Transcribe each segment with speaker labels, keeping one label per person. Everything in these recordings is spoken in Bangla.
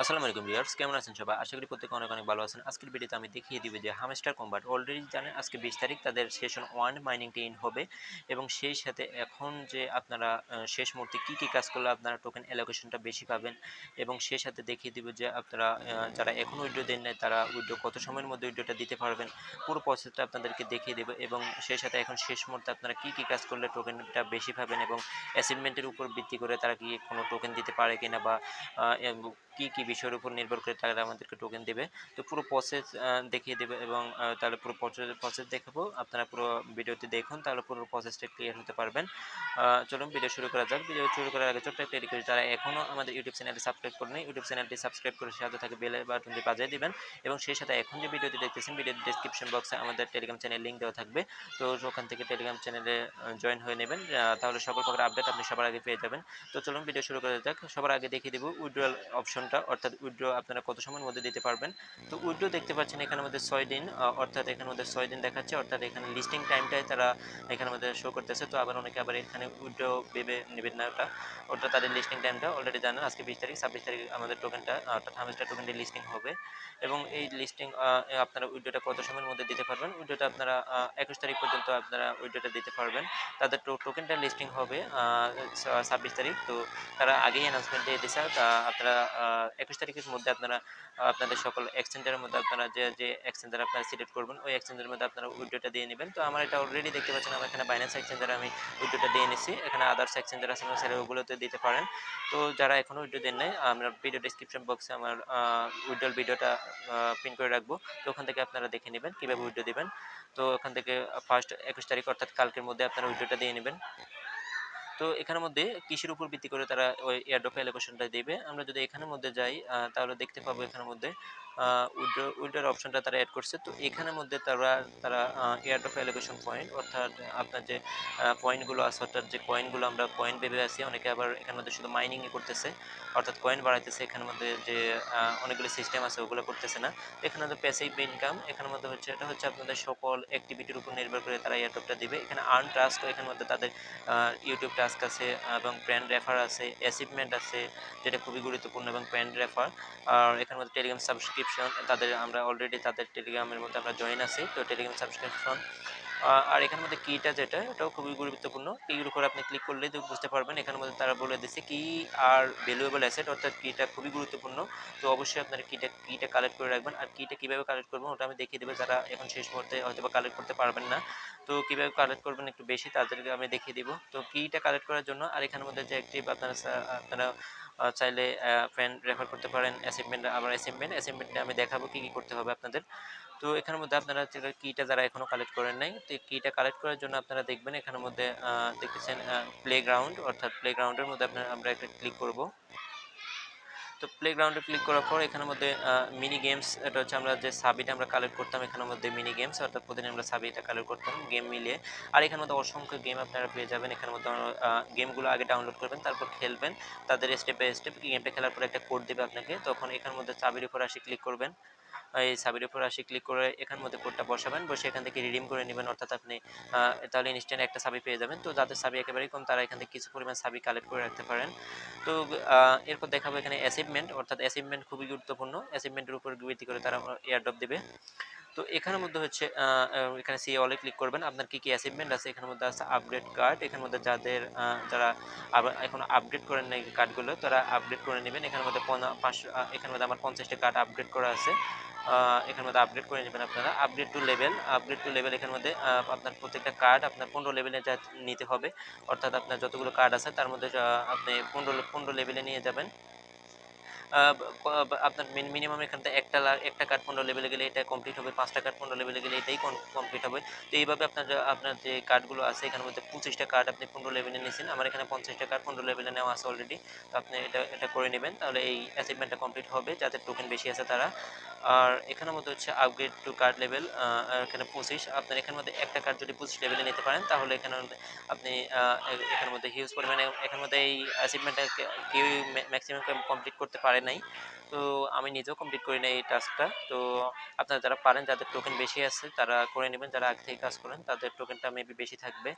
Speaker 1: আসসালামু আলাইকুম ভিউয়ার্স, কেমন আছেন সবাই? আশা করি প্রত্যেকে অনেক অনেক ভালো আছেন। আজকের ভিডিওতে আমি দেখিয়ে দিব যে হামস্টার কম্বাট অলরেডি জানেন, আজকে বিশ তারিখ, তাদের সেশন ওয়ান মাইনিং টেন হবে। এবং সেই সাথে এখন যে আপনারা শেষ মুহূর্তে কী কী কাজ করলে আপনারা টোকেন অ্যালোকেশনটা বেশি পাবেন, এবং সেই সাথে দেখিয়ে দিব যে আপনারা যারা এখন উইড্রো দেন নাই, তারা উইড্রো কত সময়ের মধ্যে উইড্রোটা দিতে পারবেন, পুরো প্রসেসটা আপনাদেরকে দেখিয়ে দেবো। এবং সেই সাথে এখন শেষ মুহূর্তে আপনারা কী কী কাজ করলে টোকেনটা বেশি পাবেন, এবং অ্যাসাইনমেন্টের উপর ভিত্তি করে তারা কি কোনো টোকেন দিতে পারে কিনা বা কি কি বিষয়ের উপর নির্ভর করে তারা আমাদেরকে টোকেন দেবে, তো পুরো প্রসেস দেখিয়ে দেবে এবং তাহলে পুরো প্রসেস দেখাবো। আপনারা পুরো ভিডিওতে দেখুন, তাহলে পুরো প্রসেসটা ক্লিয়ার হতে পারবেন। চলুন ভিডিও শুরু করা যাক। ভিডিও শুরু করার আগে ছোট্ট একটা রিকোয়েস্ট যারা এখনও আমাদের ইউটিউব চ্যানেলটি সাবস্ক্রাইব করেনি ইউটিউব চ্যানেলটি সাবস্ক্রাইব করে সাথে থাকে বেল বাটনটি বাজিয়ে দিবেন এবং সেই সাথে এখন যে ভিডিওটি দেখতেছেন ভিডিওর ডিসক্রিপশন বক্সে আমাদের টেলিগ্রাম চ্যানেল লিঙ্ক দেওয়া থাকবে। তো ওখান থেকে টেলিগ্রাম চ্যানেলে জয়েন হয়ে নেবেন। তাহলে সকল প্রকার আপডেট আপনি সবার আগে পেয়ে যাবেন। তো চলুন ভিডিও শুরু করা যাক। সবার আগে দেখিয়ে দেবো উইড্রোয়াল অপশনটা অর্থাৎ উইড্রো আপনারা কত সময়ের মধ্যে দিতে পারবেন। তো উইড্রো দেখতে পাচ্ছেন এখানে মধ্যে ছয় দিন অর্থাৎ এখানে মধ্যে ছয় দিন দেখাচ্ছে, অর্থাৎ এখানে লিস্টিং টাইমটাই তারা এখানে মধ্যে শো করতেছে। তো আবার অনেকে আবার এখানে উইড্রো ভেবে নেবেন না ওটা। ওটা তাদের লিস্টিং টাইমটা অলরেডি জানেন, আজকে বিশ তারিখ, ছাব্বিশ তারিখ আমাদের টোকেনটা অর্থাৎ হামেস্টার টোকেনটি লিস্টিং হবে। এবং এই লিস্টিং আপনারা উইড্রোটা কত সময়ের মধ্যে দিতে পারবেন? উইড্রোটা আপনারা একুশ তারিখ পর্যন্ত আপনারা উইড্রোটা দিতে পারবেন। তাদের টোকেনটা লিস্টিং হবে ছাব্বিশ তারিখ। তো তারা আগেই অ্যানাউন্সমেন্ট দিয়ে দিয়েছে তা আপনারা একুশ তারিখের মধ্যে আপনারা, আপনাদের সকল এক্সচেঞ্জের মধ্যে আপনারা যে যে এক্সচেঞ্জার আপনারা সিলেক্ট করবেন, ওই এক্সচেঞ্জের মধ্যে আপনারা উইড্রোটা দিয়ে নেবেন। তো আমার এটা অলরেডি দেখতে পাচ্ছেন, আমার এখানে বাইন্যান্স এক্সচেঞ্জারে আমি উইড্রোটা দিয়ে নিচ্ছি এখানে আদার্স এক্সচেঞ্জার আছে সেটা ওগুলোতে দিতে পারেন। তো যারা এখনও উইড্রো দেন নাই, আমরা ভিডিও ডিসক্রিপশন বক্সে আমার উইড্রোল ভিডিওটা প্রিন্ট করে রাখব। তো ওখান থেকে আপনারা দেখে নেবেন, কীভাবে উইড্রো দিবেন। তো ওখান থেকে ফার্স্ট একুশ তারিখ, অর্থাৎ কালকের মধ্যে আপনারা উইড্রোটা দিয়ে নেবেন। তো এখানের মধ্যে কৃষির উপর ভিত্তি করে তারা ওই এয়ারড্রপ অ্যালোকেশনটা দেবে? আমরা যদি এখানের মধ্যে যাই তাহলে দেখতে পাবো এখানের মধ্যে উইড্রো উইড্রোর অপশনটা তারা অ্যাড করছে। তো এখানের মধ্যে তারা তারা এয়ারড্রপ অ্যালোকেশন পয়েন্ট অর্থাৎ আপনার যে পয়েন্টগুলো আছে, অর্থাৎ যে কয়েনগুলো আমরা কয়েন ভেবে আছি, অনেকে আবার এখানের মধ্যে শুধু মাইনিংই করতেছে, অর্থাৎ কয়েন বাড়াইতেছে, এখানের মধ্যে যে অনেকগুলো সিস্টেম আছে, ওগুলো করতেছে না। এখানে মধ্যে প্যাসিভ ইনকাম এখানের মধ্যে হচ্ছে, এটা হচ্ছে আপনাদের সকল অ্যাক্টিভিটির উপর নির্ভর করে তারা এয়ারড্রপটা দিবে। এখানে আর্ন টাস্ক এখানের মধ্যে তাদের ইউটিউব টাস্ক আছে, এবং ব্র্যান্ড রেফার আছে অ্যাচিভমেন্ট আছে, যেটা খুবই গুরুত্বপূর্ণ, এবং ব্র্যান্ড রেফার আর এখানের মধ্যে টেলিগ্রাম সাবস্ক্রিপশন তাদের আমরা অলরেডি তাদের টেলিগ্রামের মধ্যে আমরা জয়েন আছি তো টেলিগ্রাম সাবস্ক্রিপশন আর এখানের মধ্যে কিটা যেটা, এটাও খুবই গুরুত্বপূর্ণ। কির উপর আপনি ক্লিক করলেই তো বুঝতে পারবেন। এখানের মধ্যে তারা বলে দিচ্ছে কি আর ভ্যালুয়েবল অ্যাসেট অর্থাৎ কিটা খুবই গুরুত্বপূর্ণ। তো অবশ্যই আপনারা কিটা কিটা কালেক্ট করে রাখবেন। আর কিটা কীভাবে কালেক্ট করবেন ওটা আমি দেখিয়ে দেবো। যারা এখন শেষ মুহূর্তে হয়তো বা কালেক্ট করতে পারবেন না, তো কীভাবে কালেক্ট করবেন একটু বেশি তাদেরকে আমি দেখিয়ে দিব। তো কিটা কালেক্ট করার জন্য আর এখানের মধ্যে যে অ্যাক্টিভ আপনারা আপনারা চাইলে ফ্রেন্ড রেফার করতে পারেন। অ্যাসাইনমেন্ট আবার অ্যাসাইনমেন্ট অ্যাসাইনমেন্টে আমি দেখাবো কী কী করতে হবে আপনাদের। তো এখানের মধ্যে আপনারা কিটা যারা এখনও কালেক্ট করেন নাই, তো কিটা কালেক্ট করার জন্য আপনারা দেখবেন এখানের মধ্যে দেখতেছেন প্লে গ্রাউন্ড অর্থাৎ প্লে গ্রাউন্ডের মধ্যে আপনারা, আমরা একটা ক্লিক করব। তো প্লে গ্রাউন্ডে ক্লিক করার পর এখানের মধ্যে মিনি গেমস এটা হচ্ছে আমরা যে সাবিটা আমরা কালেক্ট করতাম এখানের মধ্যে মিনি গেমস অর্থাৎ প্রতিদিন আমরা সাবিটা কালেক্ট করতাম গেম মিলিয়ে। আর এখানের মধ্যে অসংখ্য গেম আপনারা পেয়ে যাবেন, এখানের মধ্যে গেমগুলো আগে ডাউনলোড করবেন, তারপর খেলবেন, তাদের স্টেপ বাই স্টেপ গেমটা খেলার পর একটা কোড দেবে আপনাকে, তখন এখানের মধ্যে চাবির উপর আসি ক্লিক করবেন। এই সাবির উপর আসি ক্লিক করে এখান মধ্যে কোডটা বসাবেন, বসে এখান থেকে রিডিম করে নেবেন। অর্থাৎ আপনি তাহলে ইনস্ট্যান্ট একটা সাবি পেয়ে যাবেন। তো যাদের সাবি একেবারেই কম, তারা এখান থেকে কিছু পরিমাণ সাবি কালেক্ট করে রাখতে পারেন। তো এরপর দেখাবো এখানে অ্যাচিভমেন্ট অর্থাৎ অ্যাচিভমেন্ট খুবই গুরুত্বপূর্ণ। অ্যাচিভমেন্টের উপর ভিত্তি করে তারা এয়ারড্রপ দেবে। তো এখানের মধ্যে হচ্ছে এখানে সি অলে ক্লিক করবেন। আপনার কি কি অ্যাচিভমেন্ট আছে? এখানের মধ্যে আছে আপগ্রেড কার্ড এখানের মধ্যে যাদের যারা এখন আপডেট করেন নাই কার্ডগুলো তারা আপডেট করে নেবেন। এখানের মধ্যে পাঁচশো এখানের মধ্যে আমার পঞ্চাশটা কার্ড আপডেট করা আছে। এখানের মধ্যে আপডেট করে নেবেন আপনারা। Update to level update to level এখানের মধ্যে আপনার প্রত্যেকটা কার্ড আপনার পনেরো লেভেলে যা নিতে হবে। অর্থাৎ আপনার যতগুলো কার্ড আছে, তার মধ্যে আপনি পনেরো পনেরো লেভেলে নিয়ে যাবেন। আপনার মিনিমাম এখান থেকে একটা একটা পনেরো লেভেলে গেলে এটা কমপ্লিট হবে, পাঁচটা পনেরো লেভেলে গেলে এটাই কমপ্লিট হবে। তো এইভাবে আপনার আপনার যে কার্ডগুলো আছে এখানের মধ্যে পঁচিশটা কার্ড আপনি পনেরো লেভেলে নিয়েছেন, আমার এখানে পঞ্চাশটা কার্ড পনেরো লেভেলে নেওয়া আছে অলরেডি তো আপনি এটা এটা করে নেবেন, তাহলে এই অ্যাচিভমেন্টটা কমপ্লিট হবে, যাদের টোকেন বেশি আছে তারা। আর এখানের মধ্যে হচ্ছে আপগ্রেড টু কার্ড লেভেল এখানে পঁচিশ, আপনার এখানের মধ্যে একটা কার্ড যদি পঁচিশ লেভেলে নিতে পারেন, তাহলে এখানে আপনি এখানের মধ্যে হিউজ পরিমাণে এখানের মধ্যে এই অ্যাচিভমেন্টটা কেউ ম্যাক্সিমাম কমপ্লিট করতে পারে নাই। তো আমি নিজেও কমপ্লিট করি না এই টাস্কটা তো আপনারা যারা পারেন, যাদের টোকেন বেশি আছে, তারা করে নেবেন। যারা আগে থেকে কাজ করেন, তাদের টোকেনটা মেবি বেশি থাকবে।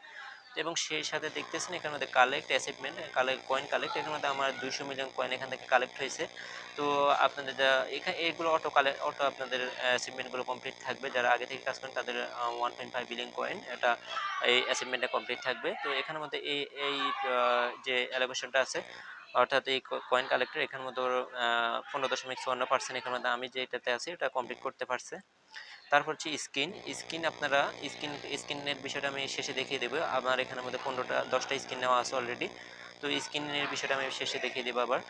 Speaker 1: এবং সেই সাথে দেখতেছেন, এখানে মধ্যে collect achievement collect coin collect এখানে মধ্যে আমার দুইশো মিলিয়ন কয়েন এখান থেকে কালেক্ট হয়েছে। তো আপনাদের যা এখানে এইগুলো অটো কালেক্ট অটো আপনাদের অ্যাচিভমেন্টগুলো কমপ্লিট থাকবে। যারা আগে থেকে কাজ করেন, তাদের one point five billion coin এটা এই অ্যাচিভমেন্টটা কমপ্লিট থাকবে। তো এখানের মধ্যে এই এই যে অ্যালোকেশনটা আছে অর্থাৎ এই কয়েন কালেক্টর এখানের মধ্যে পনেরো দশমিক চুয়ান্ন পার্সেন্ট এখানের মধ্যে আমি যেটাতে আছি এটা কমপ্লিট করতে পারছে। তারপর হচ্ছে স্কিন স্কিন আপনারা, স্কিন, স্কিনের বিষয়টা আমি শেষে দেখিয়ে দেবো। আমার এখানের মধ্যে পনেরোটা, দশটা স্কিন নেওয়া আছে অলরেডি তো স্কিনের বিষয়টা আমি শেষে দেখিয়ে দেবো আবার।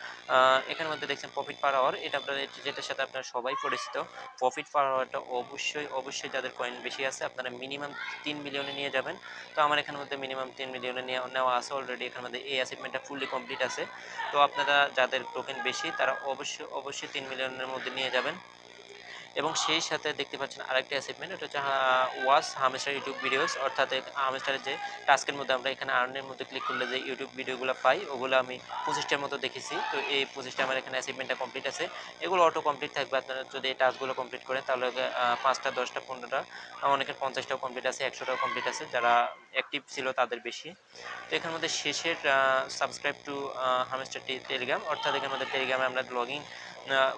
Speaker 1: এখানের মধ্যে দেখছেন প্রফিট পার আওয়ার এটা আপনারা যেটার সাথে আপনারা সবাই পরিচিত। প্রফিট পার আওয়ারটা অবশ্যই অবশ্যই যাদের কয়েন বেশি আছে, আপনারা মিনিমাম তিন মিলিয়নে নিয়ে যাবেন। তো আমার এখানের মধ্যে মিনিমাম তিন মিলিয়নে নেওয়া আছে অলরেডি এখানের মধ্যে এই অ্যাচিভমেন্টটা ফুললি কমপ্লিট আছে। তো আপনারা যাদের টোকেন বেশি, তারা অবশ্যই অবশ্যই তিন মিলিয়নের মধ্যে নিয়ে যাবেন। এবং সেই সাথে দেখতে পাচ্ছেন আরেকটা অ্যাচিভমেন্ট এটা হচ্ছে ওয়াস হামেস্টার ইউটিউব ভিডিওস অর্থাৎ হামেস্টারের যে টাস্কের মধ্যে আমরা এখানে আর্নের মধ্যে ক্লিক করলে যে ইউটিউব ভিডিওগুলো পাই, ওগুলো আমি পঁচিশটার মতো দেখেছি। তো এই পঁচিশটা আমার এখানে অ্যাচিভমেন্টটা কমপ্লিট আছে। এগুলো অটো কমপ্লিট থাকবে। আপনারা যদি এই টাস্কগুলো কমপ্লিট করেন, তাহলে পাঁচটা, দশটা, পনেরোটা অনেকের পঞ্চাশটাও কমপ্লিট আছে, একশোটাও কমপ্লিট আছে। যারা অ্যাক্টিভ ছিল তাদের বেশি। তো এখানের মধ্যে শেষের সাবস্ক্রাইব টু হামেস্টার টেলিগ্রাম অর্থাৎ এখানের মধ্যে টেলিগ্রামে আমরা লগ ইন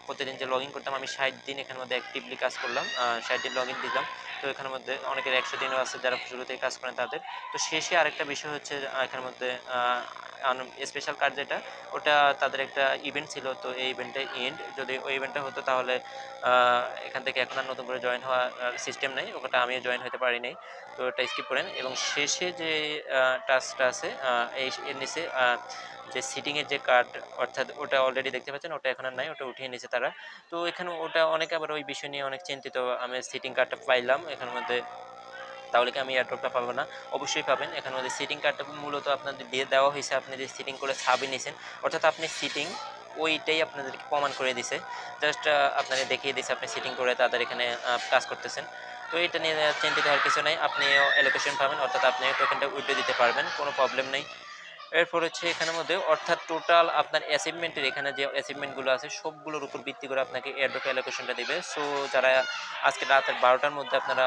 Speaker 1: প্রতিদিন যে লগ ইন করতাম, আমি ষাট দিন এখানের মধ্যে অ্যাক্টিভলি কাজ করলাম। ষাট দিন লগ ইন দিলাম। তো এখানের মধ্যে অনেকের একশো দিনও আছে যারা শুরু থেকে কাজ করেন তাদের। তো শেষে আরেকটা বিষয় হচ্ছে এখানের মধ্যে স্পেশাল কার্ড যেটা, ওটা তাদের একটা ইভেন্ট ছিল, তো এই ইভেন্টে এন্ড যদি ওই ইভেন্টটা হতো তাহলে এখান থেকে এখন আর নতুন করে জয়েন হওয়ার সিস্টেম নেই। ওটা আমিও জয়েন হতে পারি নাই। তো ওটা স্কিপ করেন। এবং শেষে যে টাস্কটা আছে এই, এর নিচে যে সিটিংয়ের যে কার্ড অর্থাৎ ওটা অলরেডি দেখতে পাচ্ছেন, ওটা এখন আর নাই, ওটা উঠিয়ে নিয়েছে তারা। তো এখানে ওটা অনেকে আবার ওই বিষয় নিয়ে অনেক চিন্তিত। আমি সিটিং কার্ডটা পাইলাম, এখানের মধ্যে তাহলে কি আমি এয়ারড্রপটা পাবো না? অবশ্যই পাবেন। এখানে ওদের সিটিং কার্ডটা মূলত আপনাদের দিয়ে দেওয়া হয়েছে। আপনি যে সিটিং করে ছাবি নিয়েছেন অর্থাৎ আপনি সিটিং ওইটাই আপনাদেরকে প্রমাণ করে দিছে। জাস্ট আপনাকে দেখিয়ে দিছে আপনি সিটিং করে তাদের এখানে কাজ করতেছেন। তো এটা নিয়ে চিন্তিত হওয়ার কিছু নেই। আপনি অ্যালোকেশন পাবেন, অর্থাৎ আপনি টোকেনটা উইথড্র দিতে পারবেন। কোনো প্রবলেম নেই। এরপর হচ্ছে এখানের মধ্যে অর্থাৎ টোটাল আপনার অ্যাচিভমেন্টের এখানে যে অ্যাচিভমেন্টগুলো আছে, সবগুলোর উপর ভিত্তি করে আপনাকে এয়ারড্রপ অ্যালোকেশনটা দেবে। সো যারা আজকে রাতের বারোটার মধ্যে আপনারা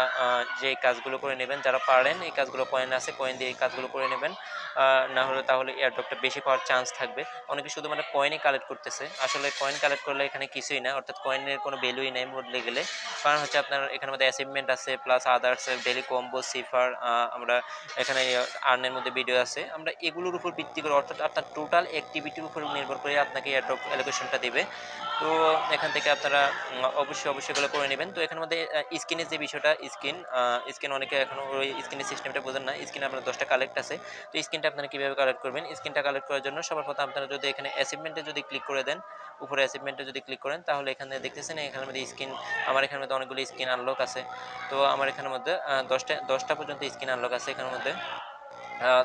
Speaker 1: যে কাজগুলো করে নেবেন, যারা পারেন, এই কাজগুলো কয়েন আছে কয়েন দিয়ে এই কাজগুলো করে নেবেন। না হলে তাহলে এয়ারড্রপটা বেশি পাওয়ার চান্স থাকবে। অনেকে শুধুমাত্র কয়েনই কালেক্ট করতেছে। আসলে কয়েন কালেক্ট করলে এখানে কিছুই না, অর্থাৎ কয়েনের কোনো ভ্যালুই নেই বদলে গেলে। কারণ হচ্ছে আপনার এখানের মধ্যে অ্যাচিভমেন্ট আছে plus others daily combo cipher আমরা এখানে আর্নের মধ্যে ভিডিও আছে। আমরা এগুলোর উপর ভিত্তি করে, অর্থাৎ আপনার টোটাল অ্যাক্টিভিটির উপর নির্ভর করে আপনাকে এয়ারড্রপ অ্যালোকেশনটা দেবে। তো এখান থেকে আপনারা অবশ্যই অবশ্যই এগুলো করে নেবেন। তো এখানের মধ্যে স্ক্রিনের যে বিষয়টা স্ক্রিন স্ক্রিন অনেকে এখনও ওই স্ক্রিনের সিস্টেমটা বোঝেন না। স্ক্রিনে আপনার দশটা কালেক্ট আছে। তো স্ক্রিনটা আপনারা কীভাবে কালেক্ট করবেন? স্ক্রিনটা কালেক্ট করার জন্য সবার প্রথম আপনারা যদি এখানে অ্যাচিভমেন্টে যদি ক্লিক করে দেন, উপরে অ্যাচিভমেন্টে যদি ক্লিক করেন, তাহলে এখানে দেখতেছেন, এখানের মধ্যে স্ক্রিন আমার এখানের মধ্যে অনেকগুলো স্ক্রিন আনলক আছে। তো আমার এখানের মধ্যে দশটা দশটা পর্যন্ত স্ক্রিন আনলক আছে এখানের মধ্যে।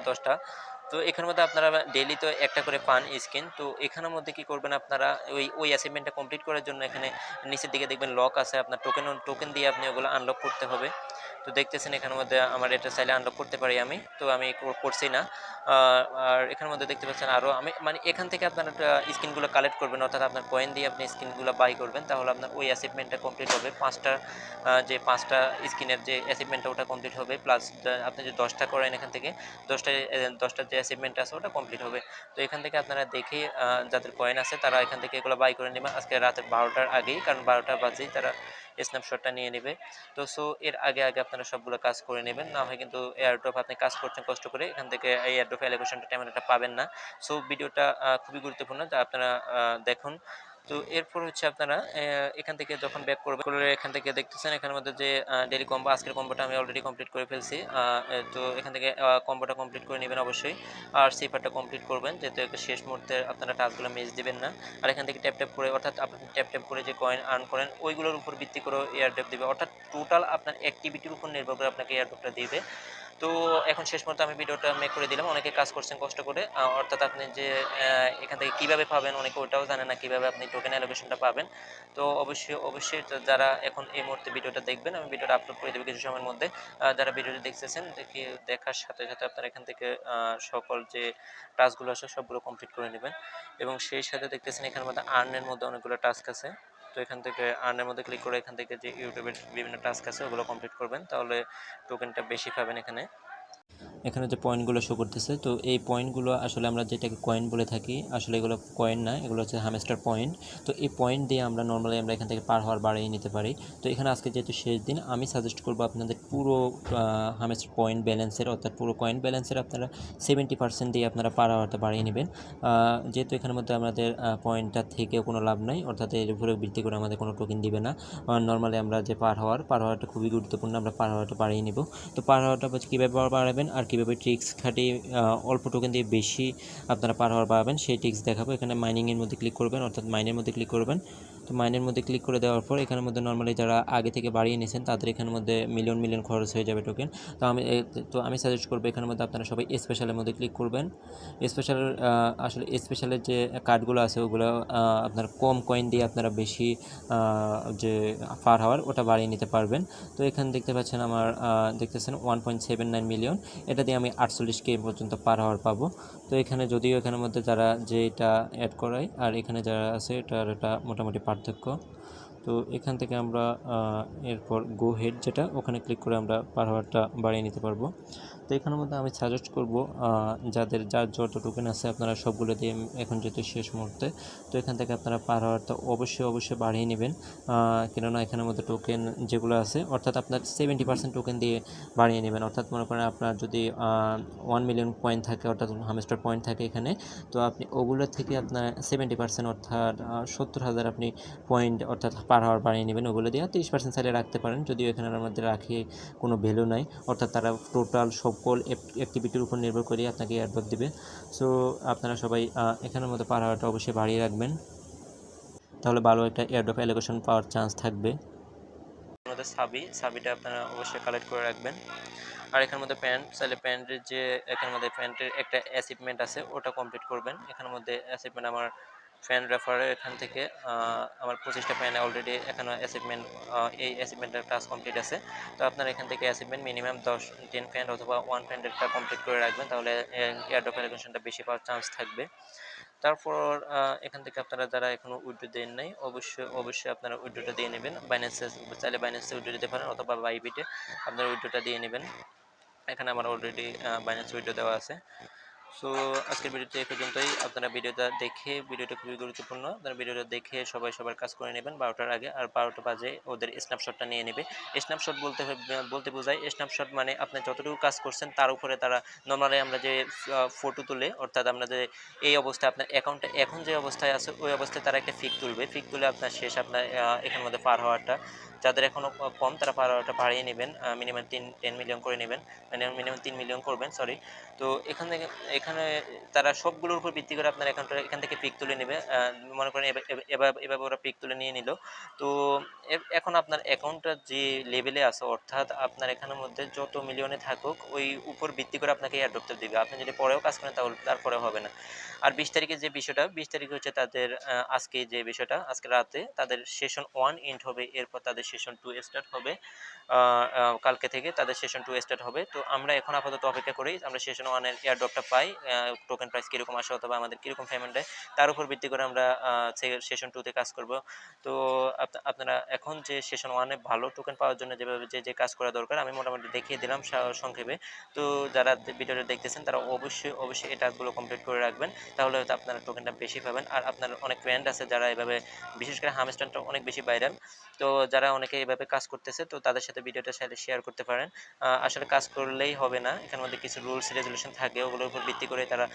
Speaker 1: দশটা। তো এখানের মধ্যে আপনারা ডেলি তো একটা করে পান স্কিন তো এখানের মধ্যে কি করবেন আপনারা? ওই ওই অ্যাসাইনমেন্টটা কমপ্লিট করার জন্য এখানে নিচের দিকে দেখবেন লক আছে, আপনার টোকেন টোকেন দিয়ে আপনি ওগুলো আনলক করতে হবে। তো দেখতেছেন এখানের মধ্যে আমার এটা চাইলে আনলক করতে পারি আমি, তো আমি করছি না। আর এখানের মধ্যে দেখতে পাচ্ছেন আরও আমি মানে এখান থেকে আপনার স্কিনগুলো কালেক্ট করবেন, অর্থাৎ আপনার কয়েন দিয়ে আপনি স্কিনগুলো বাই করবেন, তাহলে আপনার ওই অ্যাচিভমেন্টটা কমপ্লিট হবে। পাঁচটা যে পাঁচটা স্কিনের যে অ্যাচিভমেন্টটা ওটা কমপ্লিট হবে প্লাস আপনি যে দশটা করেন এখান থেকে দশটা দশটার যে অ্যাচিভমেন্ট আছে, ওটা কমপ্লিট হবে। তো এখান থেকে আপনারা দেখে যাদের কয়েন আছে, তারা এখান থেকে এগুলো বাই করে নেবেন আজকে রাতের বারোটার আগেই, কারণ বারোটা বাজেই তারা স্ন্যাপশটটা নিয়ে নেবে। তো সো এর আগে আগে আপনারা সবগুলো কাজ করে নেবেন। না হয় কিন্তু এয়ারড্রপ আপনি কাজ করছেন কষ্ট করে, এখান থেকে এই এয়ারড্রপ অ্যালোকেশনটা তেমন একটা পাবেন না। সো ভিডিওটা খুবই গুরুত্বপূর্ণ। যা আপনারা দেখুন। তো এরপর হচ্ছে আপনারা এখান থেকে যখন ব্যাক করবেন করলে এখান থেকে দেখতেছেন, এখানের মধ্যে যে ডেলি কম্বো আজকের কম্বোটা আমি অলরেডি কমপ্লিট করে ফেলছি। তো এখান থেকে কম্বোটা কমপ্লিট করে নেবেন অবশ্যই। আর সিফারটা কমপ্লিট করবেন, যেহেতু একটা শেষ মুহূর্তে আপনারা টাস্কগুলো মিস দেবেন না। আর এখান থেকে ট্যাপ ট্যাপ করে, অর্থাৎ আপনি ট্যাপ ট্যাপ করে যে কয়েন আর্ন করেন, ওইগুলোর উপর ভিত্তি করে এয়ারড্রপ দিবে। অর্থাৎ টোটাল আপনার অ্যাক্টিভিটির উপর নির্ভর করে আপনাকে এয়ারড্রপটা দিবে। তো এখন শেষ মুহূর্তে আমি ভিডিওটা মেক করে দিলাম। অনেকে কাজ করছেন কষ্ট করে। অর্থাৎ আপনি যে এখান থেকে কীভাবে পাবেন, অনেকে ওটাও জানে না কীভাবে আপনি টোকেন অ্যালোকেশনটা পাবেন। তো অবশ্যই অবশ্যই যারা এখন এই মুহূর্তে ভিডিওটা দেখবেন, আমি ভিডিওটা আপলোড করে দেবো কিছু সময়ের মধ্যে। যারা ভিডিওটি দেখতেছেন, দেখি, দেখার সাথে সাথে আপনারা এখান থেকে সকল যে টাস্কগুলো আছে, সবগুলো কমপ্লিট করে নেবেন। এবং সেই সাথে দেখতেছেন এখানের মধ্যে আর্নের মধ্যে অনেকগুলো টাস্ক আছে। তো এখান থেকে আর্নের মধ্যে ক্লিক করে এখান থেকে যে ইউটিউবের বিভিন্ন টাস্ক আছে, ওগুলো কমপ্লিট করবেন। তাহলে টোকেনটা বেশি পাবেন এখানে। এখানে যে পয়েন্টগুলো শো করতেছে, তো এই পয়েন্টগুলো আসলে আমরা যেটাকে কয়েন বলে থাকি, আসলে এগুলো কয়েন না, এগুলো হচ্ছে হামেস্টার পয়েন্ট তো এই পয়েন্ট দিয়ে আমরা নর্মালি আমরা এখান থেকে পার হওয়ার বাড়িয়ে নিতে পারি। তো এখানে আজকে যেহেতু শেষ দিন, আমি সাজেস্ট করব আপনাদের পুরো হামেস্টার পয়েন্ট ব্যালেন্সের অর্থাৎ পুরো কয়েন ব্যালেন্সের আপনারা সেভেন্টি পার্সেন্ট দিয়ে আপনারা পার হওয়াটা বাড়িয়ে নেবেন। যেহেতু এখানের মধ্যে আমাদের পয়েন্টটা থেকেও কোনো লাভ নাই, অর্থাৎ এর উপরে বৃদ্ধি করে আমাদের কোনো টোকেন দিবে না। নর্মালি আমরা যে পার হওয়ার, পার হওয়াটা খুবই গুরুত্বপূর্ণ, আমরা পার হওয়াটা বাড়িয়ে নেব। তো পার হওয়াটা কীভাবে বাড়াবেন আর কীভাবে ট্রিক্স খাটিয়ে অল্প টোকেন দিয়ে বেশি আপনারা পার হওয়ার পাবেন, সেই ট্রিক্স দেখাবো। এখানে মাইনিংয়ের মধ্যে ক্লিক করবেন, অর্থাৎ মাইনের মধ্যে ক্লিক করবেন। তো মাইনের মধ্যে ক্লিক করে দেওয়ার পর এখানের মধ্যে নর্মালি যারা আগে থেকে বাড়িয়ে নিয়েছেন, তাদের এখানের মধ্যে মিলিয়ন মিলিয়ন খরচ হয়ে যাবে টোকেন তো আমি তো আমি সাজেস্ট করব এখানের মধ্যে আপনারা সবাই স্পেশালের মধ্যে ক্লিক করবেন। স্পেশাল আসলে স্পেশালের যে কার্ডগুলো আছে, ওগুলো আপনার কম কয়েন দিয়ে আপনারা বেশি যে পার হওয়ার, ওটা বাড়িয়ে নিতে পারবেন। তো এখানে দেখতে পাচ্ছেন আমার দেখতেছেন one point seven nine million এটা দিয়ে আমি আটচল্লিশ কে পর্যন্ত পার হওয়ার পাবো। তো এখানে যদিও এখানের মধ্যে যারা যেটা অ্যাড করায় আর এখানে যারা আছে এটার এটা মোটামুটি পার্থক্য। তো এখান থেকে আমরা এরপর গো হেড যেটা, ওখানে ক্লিক করে আমরা পার বাড়িয়ে নিতে পারব। তো এখানের মধ্যে আমি সাজেস্ট করব যাদের যার যত টোকেন আছে আপনারা সবগুলো দিয়ে এখন যেহেতু শেষ মুহূর্তে, তো এখান থেকে আপনারা পার হওয়ারটা অবশ্যই অবশ্যই বাড়িয়ে নেবেন। কেননা এখানের মধ্যে টোকেন যেগুলো আছে, অর্থাৎ আপনার সেভেন্টি পার্সেন্ট টোকেন দিয়ে বাড়িয়ে নেবেন। অর্থাৎ মনে করেন আপনার যদি ওয়ান মিলিয়ন পয়েন্ট থাকে, অর্থাৎ হামেস্টার পয়েন্ট থাকে এখানে, তো আপনি ওগুলো থেকে আপনার সেভেন্টি পার্সেন্ট অর্থাৎ সত্তর হাজার আপনি পয়েন্ট অর্থাৎ পার হওয়ার বাড়িয়ে নেবেন। ওগুলো দিয়ে তিরিশ পার্সেন্ট সাইডে রাখতে পারেন। যদিও এখানে আমাদের রাখি কোনো ভ্যালু নাই, অর্থাৎ তারা টোটাল সকল অ্যাক্টিভিটির উপর নির্ভর করে আপনাকে অ্যাডভার দিবে। সো আপনারা সবাই এখানের মধ্যে পার হওয়াটা অবশ্যই বাড়িয়ে রাখবেন। তাহলে ভালো একটা এয়ারড্রপ অ্যালোকেশন পাওয়ার চান্স থাকবে। মধ্যে সাবি সাবিটা আপনারা অবশ্যই কালেক্ট করে রাখবেন। আর এখানের মধ্যে প্যান্ট চাইলে প্যান্টের যে, এখানের মধ্যে প্যান্টের একটা অ্যাচিভমেন্ট আছে, ওটা কমপ্লিট করবেন। এখানের মধ্যে অ্যাচিভমেন্ট আমার ফ্যান রেফারে এখান থেকে আমার পঁচিশটা ফ্যান অলরেডি এখানে অ্যাচিভমেন্ট এই অ্যাচিভমেন্টের কাজ কমপ্লিট আছে। তো আপনারা এখান থেকে অ্যাচিভমেন্ট মিনিমাম দশ টেন ফ্যান অথবা ওয়ান ফ্যান্ডেরটা কমপ্লিট করে রাখবেন, তাহলে এয়ারড্রপ অ্যালোকেশনটা বেশি পাওয়ার চান্স থাকবে। তারপর এখান থেকে আপনারা যারা এখনও উইড্রো দেন নাই, অবশ্যই অবশ্যই আপনারা উইড্রোটা দিয়ে নেবেন। বাইন্যান্সে চাইলে বাইন্যান্সে উইড্রো দিতে পারেন অথবা বাইবিটে আপনারা উইড্রোটা দিয়ে নেবেন। এখানে আমার অলরেডি বাইন্যান্স উইড্রো দেওয়া আছে। সো আজকের ভিডিওতে এই পর্যন্তই। আপনারা ভিডিওটা দেখে ভিডিওটা খুবই গুরুত্বপূর্ণ। আপনারা ভিডিওটা দেখে সবাই সবার কাজ করে নেবেন বারোটার আগে। আর বারোটা বাজে ওদের স্ন্যাপশটটা নিয়ে নেবে। স্ন্যাপশট বলতে বলতে বোঝায় স্ন্যাপশট মানে আপনি যতটুকু কাজ করছেন তার উপরে তারা নর্মালি আমরা যে ফটো তুলে, অর্থাৎ আমরা যে এই অবস্থায় আপনার অ্যাকাউন্টে এখন যে অবস্থায় আছে, ওই অবস্থায় তারা একটা ফিক তুলবে। ফিক তুলে আপনার শেষ আপনার এখানের মধ্যে পার হওয়াটা। যাদের এখনও কম তারা পার হওয়াটা বাড়িয়ে নেবেন মিনিমাম তিন টেন মিলিয়ন করে নেবেন। মানে মিনিমাম তিন মিলিয়ন করবেন সরি তো এখান থেকে এখানে, তারা সবগুলোর উপর ভিত্তি করে আপনার অ্যাকাউন্টটা এখান থেকে পিক তুলে নেবে। মনে করেন এবার এভাবে ওরা পিক তুলে নিয়ে নিল। তো এখন আপনার অ্যাকাউন্টটা যে লেভেলে আছে, অর্থাৎ আপনার এখানের মধ্যে যত মিলিয়নে থাকুক, ওই উপর ভিত্তি করে আপনাকে এয়ারড্রপটা দিবে। আপনি যদি পরেও কাজ করেন, তাহলে তারপরে হবে না। আর বিশ তারিখে যে বিষয়টা, বিশ তারিখে হচ্ছে তাদের আজকে যে বিষয়টা, আজকে রাতে তাদের সেশন ওয়ান এন্ড হবে, এরপর তাদের সেশন টু স্টার্ট হবে। কালকে থেকে তাদের সেশন টু স্টার্ট হবে। তো আমরা এখন আপাতত অপেক্ষা করি, আমরা সেশন ওয়ানের এয়ারড্রপটা পাই। টোকেন প্রাইস কীরকম আসে অথবা আমাদের কীরকম পেমেন্ট দেয় তার উপর ভিত্তি করে আমরা সেশন টুতে কাজ করব। তো আপনারা এখন যে সেশন ওয়ানে ভালো টোকেন পাওয়ার জন্য যেভাবে যে যে কাজ করা দরকার, আমি মোটামুটি দেখিয়ে দিলাম সংক্ষেপে। তো যারা ভিডিওটা দেখতেছেন, তারা অবশ্যই অবশ্যই এই টাস্কগুলো কমপ্লিট করে রাখবেন, তাহলে হয়তো আপনারা টোকেনটা বেশি পাবেন। আর আপনার অনেক ফ্রেন্ড আছে যারা এভাবে, বিশেষ করে হামস্টারটা অনেক বেশি ভাইরাল তো যারা অনেকে এভাবে কাজ করতেছে, তো তাদের সাথে ভিডিওটা সাথে শেয়ার করতে পারেন। আসলে কাজ করলেই হবে না, এখানের মধ্যে কিছু রুলস রেজুলেশন থাকে, ওগুলোর উপর ভিত্তি করে তারা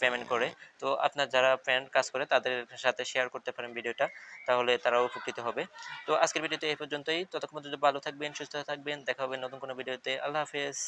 Speaker 1: পেমেন্ট করে। তো আপনার যারা ফ্রেন্ড কাজ করে, তাদের সাথে শেয়ার করতে পারেন ভিডিওটা তাহলে তারা উপকৃত হবে। তো আজকের ভিডিওতে এই পর্যন্তই। ততক্ষণ পর্যন্ত ভালো থাকবেন, সুস্থ থাকবেন। দেখা হবে নতুন কোনো ভিডিওতে আল্লাহ হাফেজ।